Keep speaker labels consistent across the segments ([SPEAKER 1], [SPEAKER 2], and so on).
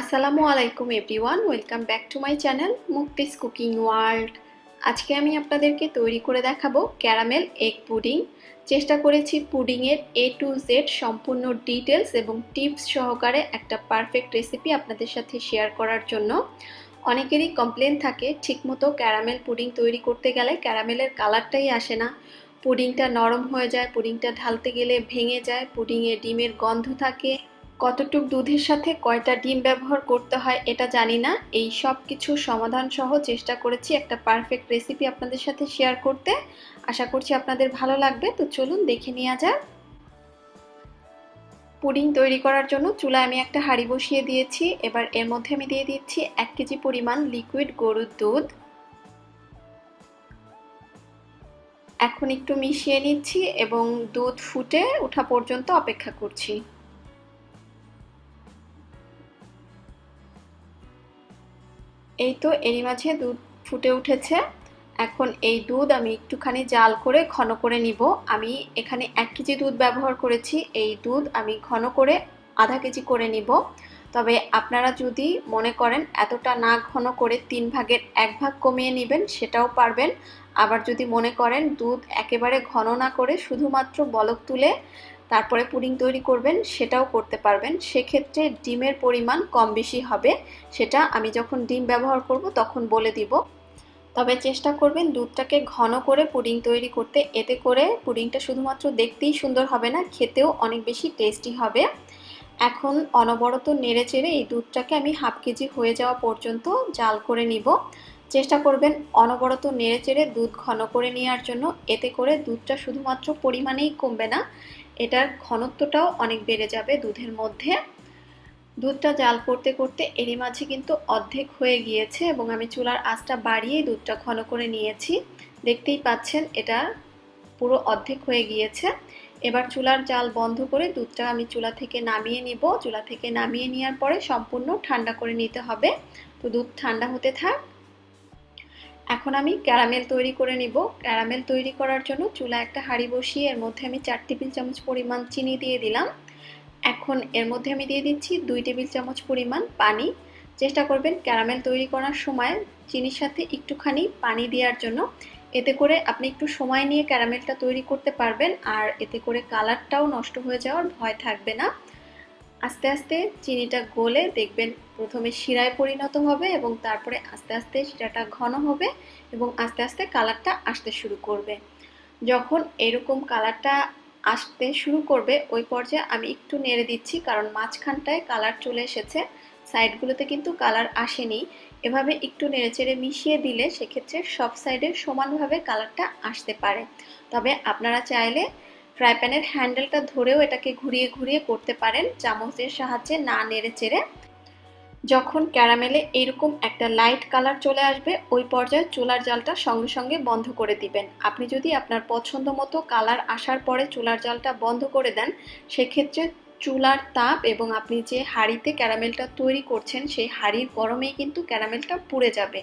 [SPEAKER 1] আসসালামু আলাইকুম everyone, welcome back to my channel মুক্তিস cooking world. আজকে আমি আপনাদেরকে তৈরি করে দেখাবো ক্যারামেল এগ পুডিং। চেষ্টা করেছি পুডিংয়ের এ টু জেড সম্পূর্ণ ডিটেলস এবং টিপস সহকারে একটা পারফেক্ট রেসিপি আপনাদের সাথে শেয়ার করার জন্য। অনেকেরই কমপ্লেন থাকে, ঠিকমতো ক্যারামেল পুডিং তৈরি করতে গেলে ক্যারামেলের কালারটাই আসে না। পুডিংটা নরম হয়ে যায়, পুডিংটা ঢালতে গেলে ভেঙে যায়, পুডিংয়ে ডিমের গন্ধ থাকে কতটুক দুধের সাথে কয়টা ডিম ব্যবহার করতে হয় এটা জানি না। এই সব কিছু সমাধান সহ চেষ্টা করেছি একটা পারফেক্ট রেসিপি আপনাদের সাথে শেয়ার করতে। আশা করছি আপনাদের ভালো লাগবে। তো চলুন দেখে নেওয়া যাক। পুডিং তৈরি করার জন্য চুলায় আমি একটা হাঁড়ি বসিয়ে দিয়েছি। এবার এর মধ্যে আমি দিয়ে দিচ্ছি এক কেজি পরিমাণ লিকুইড গরুর দুধ। এখন একটু মিশিয়ে নিচ্ছি এবং দুধ ফুটে ওঠা পর্যন্ত অপেক্ষা করছি। এই তো এরই মাঝে দুধ ফুটে উঠেছে। এখন এই দুধ আমি একটুখানি জাল করে ঘন করে নিব। আমি এখানে এক কেজি দুধ ব্যবহার করেছি। এই দুধ আমি ঘন করে আধা কেজি করে নিব। তবে আপনারা যদি মনে করেন এতটা না ঘন করে তিন ভাগের এক ভাগ কমিয়ে নেবেন, সেটাও পারবেন। আবার যদি মনে করেন দুধ একেবারে ঘন না করে শুধুমাত্র বলক তুলে তারপরে পুডিং তৈরি করবেন, সেটাও করতে পারবেন। সেক্ষেত্রে ডিমের পরিমাণ কম বেশি হবে, সেটা আমি যখন ডিম ব্যবহার করব তখন বলে দিব। তবে চেষ্টা করবেন দুধটাকে ঘন করে পুডিং তৈরি করতে, এতে করে পুডিংটা শুধুমাত্র দেখতেই সুন্দর হবে না, খেতেও অনেক বেশি টেস্টি হবে। এখন অনবরত নেড়ে চেড়ে এই দুধটাকে আমি হাফ কেজি হয়ে যাওয়া পর্যন্ত জাল করে নিব। চেষ্টা করবেন অনবরত নেড়ে চেড়ে দুধ ঘন করে নেওয়ার জন্য, এতে করে দুধটা শুধুমাত্র পরিমাণেই কমবে না। এটার ঘনত্বটাও অনেক বেড়ে যাবে দুধের মধ্যে। দুধটা জাল করতে করতে এরই মাঝে কিন্তু অর্ধেক হয়ে গিয়েছে এবং আমি চুলার আঁচটা বাড়িয়েই দুধটা ঘন করে নিয়েছি। দেখতেই পাচ্ছেন, এটা পুরো অর্ধেক হয়ে গিয়েছে। এবার চুলার জাল বন্ধ করে দুধটা আমি চুলা থেকে নামিয়ে নিব। চুলা থেকে নামিয়ে নেওয়ার পরে সম্পূর্ণ ঠান্ডা করে নিতে হবে। তো দুধ ঠান্ডা হতে থাক। এখন আমি ক্যারামেল তৈরি করে নিব। ক্যারামেল তৈরি করার জন্য চুলা একটা হাঁড়ি বসিয়ে এর মধ্যে আমি চার টেবিল চামচ পরিমাণ চিনি দিয়ে দিলাম। এখন এর মধ্যে আমি দিয়ে দিচ্ছি দুই টেবিল চামচ পরিমাণ পানি। চেষ্টা করবেন ক্যারামেল তৈরি করার সময় চিনির সাথে একটুখানি পানি দেওয়ার জন্য। এতে করে আপনি একটু সময় নিয়ে ক্যারামেলটা তৈরি করতে পারবেন। আর এতে করে কালারটাও নষ্ট হয়ে যাওয়ার ভয় থাকবে না। আস্তে আস্তে চিনিটা গলে দেখবেন প্রথমে শিরায় পরিণত হবে এবং তারপরে আস্তে আস্তে শিরাটা ঘন হবে এবং আস্তে আস্তে কালারটা আসতে শুরু করবে। যখন এরকম কালারটা আসতে শুরু করবে, ওই পর্যায়ে আমি একটু নেড়ে দিচ্ছি কারণ মাঝখানটায় কালার চলে এসেছে। সাইডগুলোতে কিন্তু কালার আসেনি। এভাবে একটু নেড়েচেড়ে মিশিয়ে দিলে সেক্ষেত্রে সব সাইডে সমানভাবে কালারটা আসতে পারে। তবে আপনারা চাইলে ফ্রাই প্যানের হ্যান্ডেলটা ধরেও এটাকে ঘুরিয়ে ঘুরিয়ে করতে পারেন চামচের সাহায্যে না নেড়ে চেড়ে। যখন ক্যারামেলে এরকম একটা লাইট কালার চলে আসবে, ওই পর্যায়ে চুলার জালটা সঙ্গে সঙ্গে বন্ধ করে দিবেন। আপনি যদি আপনার পছন্দ মতো কালার আসার পরে চুলার জালটা বন্ধ করে দেন, সেক্ষেত্রে চুলার তাপ এবং আপনি যে হাঁড়িতে ক্যারামেলটা তৈরি করছেন, সেই হাঁড়ির গরমেই কিন্তু ক্যারামেলটা পুড়ে যাবে।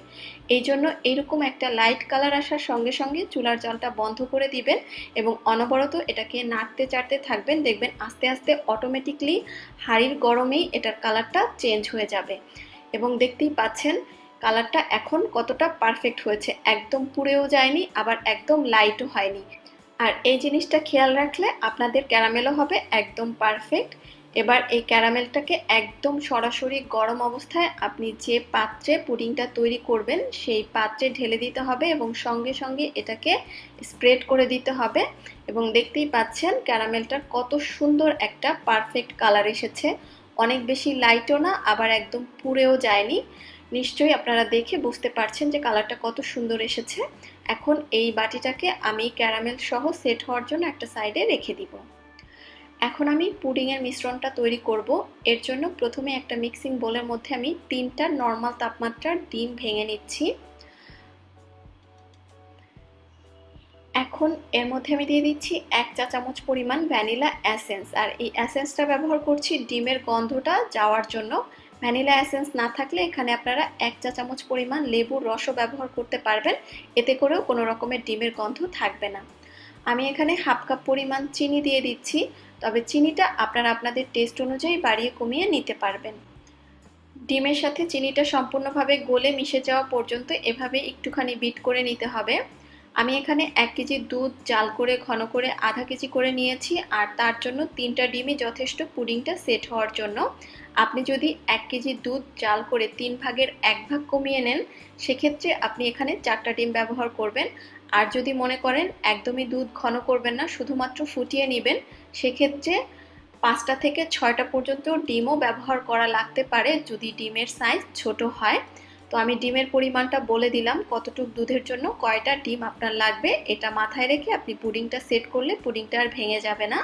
[SPEAKER 1] এই জন্য এরকম একটা লাইট কালার আসার সঙ্গে সঙ্গে চুলার জলটা বন্ধ করে দিবেন এবং অনবরত এটাকে নাড়তে চাড়তে থাকবেন। দেখবেন আস্তে আস্তে অটোমেটিকলি হাঁড়ির গরমেই এটার কালারটা চেঞ্জ হয়ে যাবে। এবং দেখতেই পাচ্ছেন কালারটা এখন কতটা পারফেক্ট হয়েছে। একদম পুড়েও যায়নি, আবার একদম লাইটও হয়নি। আর এই জিনিসটা খেয়াল রাখলে আপনাদের ক্যারামেলও হবে একদম পারফেক্ট এবার এই ক্যারামেলটাকে একদম সরাসরি গরম অবস্থায় আপনি যে পাত্রে পুডিংটা তৈরি করবেন, সেই পাত্রে ঢেলে দিতে হবে এবং সঙ্গে সঙ্গে এটাকে স্প্রেড করে দিতে হবে। এবং দেখতেই পাচ্ছেন ক্যারামেলটার কত সুন্দর একটা পারফেক্ট কালার এসেছে। অনেক বেশি লাইটও না, আবার একদম পুড়েও যায়নি। নিশ্চয়ই আপনারা দেখে বুঝতে পারছেন যে কালারটা কত সুন্দর এসেছে। এখন এই বাটিটাকে আমি ক্যারামেল সহ সেট হওয়ার জন্য একটা সাইডে রেখে দিব। এখন আমি পুডিংয়ের মিশ্রণটা তৈরি করব। এর জন্য প্রথমে একটা মিক্সিং বোলের মধ্যে আমি তিনটা নর্মাল তাপমাত্রার ডিম ভেঙে নিচ্ছি। এখন এর মধ্যে আমি দিয়ে দিচ্ছি এক চা চামচ পরিমাণ ভ্যানিলা অ্যাসেন্স আর এই অ্যাসেন্সটা ব্যবহার করছি ডিমের গন্ধটা যাওয়ার জন্য। ভ্যানিলা এসেন্স না থাকলে এখানে আপনারা এক চা চামচ পরিমাণ লেবুর রসও ব্যবহার করতে পারবেন। এতে করেও কোনো রকমের ডিমের গন্ধ থাকবে না। আমি এখানে হাফ কাপ পরিমাণ চিনি দিয়ে দিচ্ছি। তবে চিনিটা আপনারা আপনাদের টেস্ট অনুযায়ী বাড়িয়ে কমিয়ে নিতে পারবেন। ডিমের সাথে চিনিটা সম্পূর্ণভাবে গলে মিশে যাওয়া পর্যন্ত এভাবে একটুখানি বিট করে নিতে হবে। আমি এখানে এক কেজি দুধ জাল করে, ঘন করে, আধা কেজি করে নিয়েছি আর তার জন্য তিনটা ডিমই যথেষ্ট পুডিংটা সেট হওয়ার জন্য। আপনি যদি এক কেজি দুধ জাল করে তিন ভাগের এক ভাগ কমিয়ে নেন, সেক্ষেত্রে আপনি এখানে চারটা ডিম ব্যবহার করবেন। আর যদি মনে করেন একদমই দুধ ঘন করবেন না, শুধুমাত্র ফুটিয়ে নেবেন, সেক্ষেত্রে পাঁচটা থেকে ছয়টা পর্যন্ত ডিমও ব্যবহার করা লাগতে পারে যদি ডিমের সাইজ ছোট হয়। তো আমি ডিমের পরিমাণটা বলে দিলাম, কতটুক দুধের জন্য, কয়টা ডিম আপনার লাগবে, এটা মাথায় রেখে আপনি পুডিংটা সেট করলে পুডিংটা আর ভেঙে যাবে না।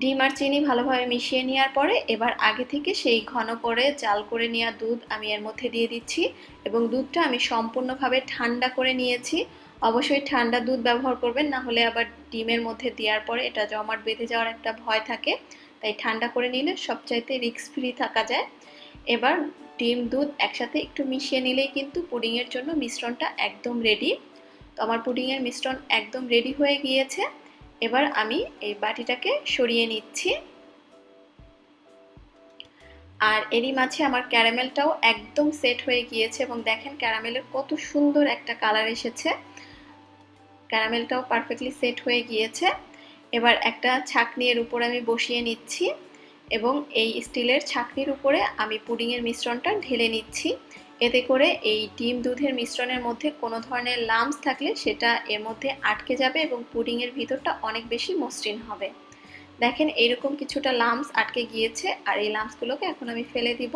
[SPEAKER 1] ডিম আর চিনি ভালোভাবে মিশিয়ে নেওয়ার পরে এবার আগে থেকে সেই ঘন করে জাল করে নেওয়া দুধ আমি এর মধ্যে দিয়ে দিচ্ছি এবং দুধটা আমি সম্পূর্ণভাবে ঠান্ডা করে নিয়েছি। অবশ্যই ঠান্ডা দুধ ব্যবহার করবেন, না হলে আবার ডিমের মধ্যে দেওয়ার পরে এটা জমাট বেঁধে যাওয়ার একটা ভয় থাকে। তাই ঠান্ডা করে নিলে সবচাইতে রিস্ক ফ্রি থাকা যায়। এবার ডিম, দুধ একসাথে একটু মিশিয়ে নিলেই কিন্তু পুডিংয়ের জন্য মিশ্রণটা একদম রেডি তো আমার পুডিংয়ের মিশ্রণ একদম রেডি হয়ে গিয়েছে। এবার আমি এই বাটিটাকে সরিয়ে নিচ্ছি। আর এরই মাঝে আমার ক্যারামেলটাও একদম সেট হয়ে গিয়েছে এবং দেখেন ক্যারামেলের কত সুন্দর একটা কালার এসেছে। ক্যারামেলটাও পারফেক্টলি সেট হয়ে গিয়েছে। এবার একটা ছাকনি এর উপর আমি বসিয়ে নিচ্ছি। এবং এই স্টিলের ছাকনির উপরে আমি পুডিংয়ের মিশ্রণটা ঢেলে নিচ্ছি। এতে করে এই ডিম দুধের মিশ্রণের মধ্যে কোনো ধরনের লামস থাকলে সেটা এর মধ্যে আটকে যাবে এবং পুডিংয়ের ভিতরটা অনেক বেশি মসৃণ হবে। দেখেন, এইরকম কিছুটা লামস আটকে গিয়েছে আর এই লামসগুলোকে এখন আমি ফেলে দিব।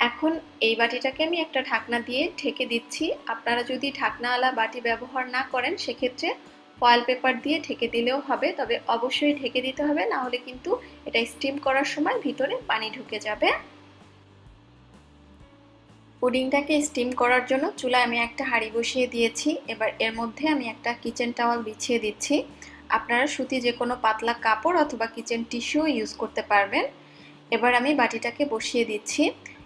[SPEAKER 1] এখন এই বাটিটাকে আমি একটা ঢাকনা দিয়ে ঢেকে দিচ্ছি। আপনারা যদি ঢাকনাওয়ালা বাটি ব্যবহার না করেন, সেক্ষেত্রে ফয়েল পেপার দিয়ে ঢেকে দিলেও হবে, তবে অবশ্যই ঢেকে দিতে হবে, না হলে কিন্তু এটা স্টিম করার সময় ভিতরে পানি ঢুকে যাবে। পুডিংটাকে স্টিম করার জন্য চুলায় আমি একটা হাঁড়ি বসিয়ে দিয়েছি, এবার এর মধ্যে আমি একটা কিচেন টাওয়াল বিছিয়ে দিচ্ছি। আপনারা সুতি যে কোনো পাতলা কাপড় অথবা কিচেন টিস্যু ইউজ করতে পারবেন। এবার আমি বাটিটাকে বসিয়ে দিচ্ছি।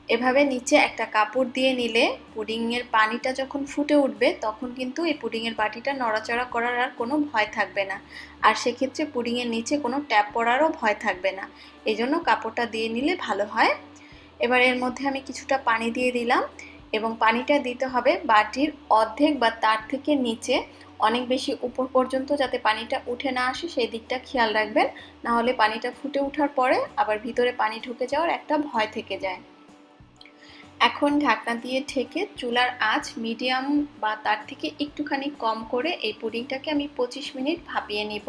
[SPEAKER 1] এভাবে নিচে একটা কাপড় দিয়ে নিলে পুডিংয়ের পানিটা যখন ফুটে উঠবে, তখন কিন্তু এই পুডিংয়ের বাটিটা নড়াচড়া করার আর কোনো ভয় থাকবে না। আর সেক্ষেত্রে পুডিংয়ের নিচে কোনো ট্যাপ পড়ারও ভয় থাকবে না। এই জন্য কাপড়টা দিয়ে নিলে ভালো হয়। এবার এর মধ্যে আমি কিছুটা পানি দিয়ে দিলাম এবং পানিটা দিতে হবে বাটির অর্ধেক বা তার থেকে নিচে। অনেক বেশি উপর পর্যন্ত যাতে পানিটা উঠে না আসে, সেই দিকটা খেয়াল রাখবেন। নাহলে পানিটা ফুটে ওঠার পরে আবার ভিতরে পানি ঢুকে যাওয়ার একটা ভয় থেকে যায়। এখন ঢাকনা দিয়ে ঢেকে চুলার আঁচ মিডিয়াম বা তার থেকে একটুখানি কম করে এই পুডিংটাকে আমি পঁচিশ মিনিট ভাপিয়ে নিব।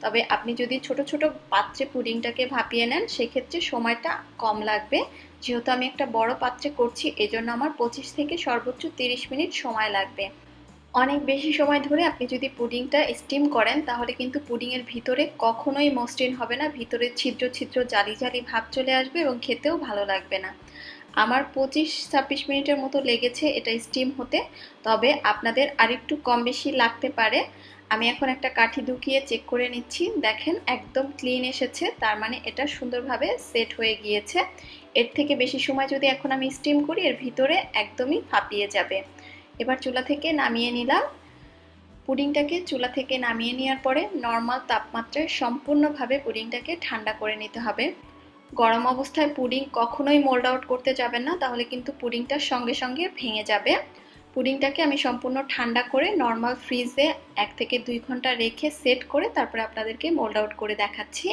[SPEAKER 1] তবে আপনি যদি ছোট ছোট পাত্রে পুডিংটাকে ভাপিয়ে নেন, সেক্ষেত্রে সময়টা কম লাগবে। যেহেতু আমি একটা বড় পাত্রে করছি, এজন্য আমার পঁচিশ থেকে সর্বোচ্চ তিরিশ মিনিট সময় লাগবে। অনেক বেশি সময় ধরে আপনি যদি পুডিংটা স্টিম করেন, তাহলে কিন্তু পুডিংয়ের ভিতরে কখনোই মসৃণ হবে না, ভিতরে ছিদ্র ছিদ্র, জালি জালি ভাব চলে আসবে এবং খেতেও ভালো লাগবে না। আমার পঁচিশ, ছাব্বিশ মিনিটের মতো লেগেছে এটা স্টিম হতে। তবে আপনাদের আরেকটু কম বেশি লাগতে পারে। আমি এখন একটা কাঠি ঢুকিয়ে চেক করে নিচ্ছি। দেখেন, একদম ক্লিন এসেছে। তার মানে এটা সুন্দরভাবে সেট হয়ে গিয়েছে। এর থেকে বেশি সময় যদি এখন আমি স্টিম করি, এর ভিতরে একদমই ফাঁপিয়ে যাবে। এবার চুলা থেকে নামিয়ে নিলাম। পুডিংটাকে চুলা থেকে নামিয়ে নেওয়ার পরে নর্মাল তাপমাত্রায় সম্পূর্ণভাবে পুডিংটাকে ঠান্ডা করে নিতে হবে। গরম অবস্থায় পুডিং কখনোই মোল্ড আউট করতে যাবেন না, তাহলে কিন্তু পুডিংটা সঙ্গে সঙ্গে ভেঙে যাবে। পুডিংটাকে আমি সম্পূর্ণ ঠান্ডা করে নর্মাল ফ্রিজে এক থেকে দুই ঘণ্টা রেখে সেট করে তারপরে আপনাদেরকে মোল্ড আউট করে দেখাচ্ছি।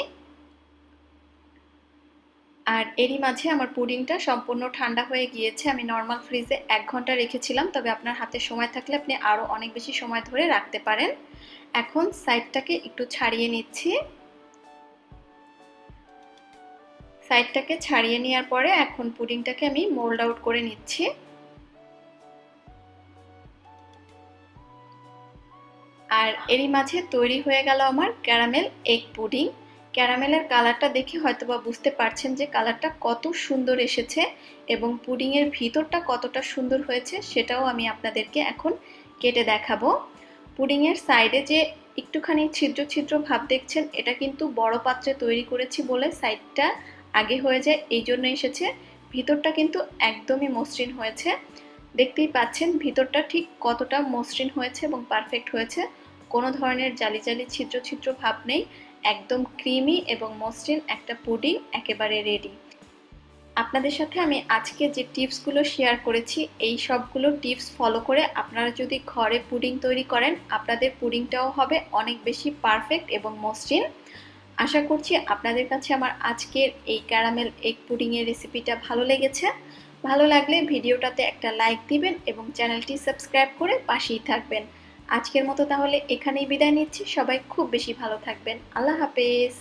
[SPEAKER 1] আর এরই মাঝে আমার পুডিংটা সম্পূর্ণ ঠান্ডা হয়ে গিয়েছে, আমি নর্মাল ফ্রিজে এক ঘণ্টা রেখেছিলাম, তবে আপনার হাতে সময় থাকলে আপনি আরও অনেক বেশি সময় ধরে রাখতে পারেন। এখন সাইডটাকে একটু ছাড়িয়ে নিচ্ছি। সাইডটাকে ছাড়িয়ে নেওয়ার পরে এখন পুডিংটাকে আমি মোল্ড আউট করে নিচ্ছি। আর এরই মাঝে তৈরি হয়ে গেল আমার ক্যারামেল এগ পুডিং। ক্যারামেলের কালারটা দেখে হয়তো বা বুঝতে পারছেন যে কালারটা কত সুন্দর এসেছে এবং পুডিংয়ের ভিতরটা কতটা সুন্দর হয়েছে সেটাও আমি আপনাদেরকে এখন কেটে দেখাবো। পুডিংয়ের সাইডে যে একটুখানি ছিদ্র ছিদ্র ভাব দেখছেন, এটা কিন্তু বড় পাত্রে তৈরি করেছি বলে সাইডটা আগে হয়ে যায়, এই জন্য এসেছে। ভিতরটা কিন্তু একদমই মসৃণ হয়েছে। দেখতেই পাচ্ছেন, ভিতরটা ঠিক কতটা মসৃণ হয়েছে এবং পারফেক্ট হয়েছে। কোনো ধরনের জালি জালি ছিদ্র ছিদ্র ভাব নেই। একদম ক্রিমি এবং মসৃণ একটা পুডিং একেবারে রেডি আপনাদের সাথে আমি আজকে যে টিপসগুলো শেয়ার করেছি, এই সবগুলো টিপস ফলো করে আপনারা যদি ঘরে পুডিং তৈরি করেন, আপনাদের পুডিংটাও হবে অনেক বেশি পারফেক্ট এবং মসৃণ। আশা করছি আপনাদের কাছে আমার আজকের এই ক্যারামেল এগ পুডিংয়ের রেসিপিটা ভালো লেগেছে। ভালো লাগলে ভিডিওটাতে একটা লাইক দিবেন এবং চ্যানেলটি সাবস্ক্রাইব করে পাশেই থাকবেন। আজকের মতো তাহলে এখানেই বিদায় নিচ্ছি। সবাই খুব বেশি ভালো থাকবেন। আল্লাহ হাফেজ।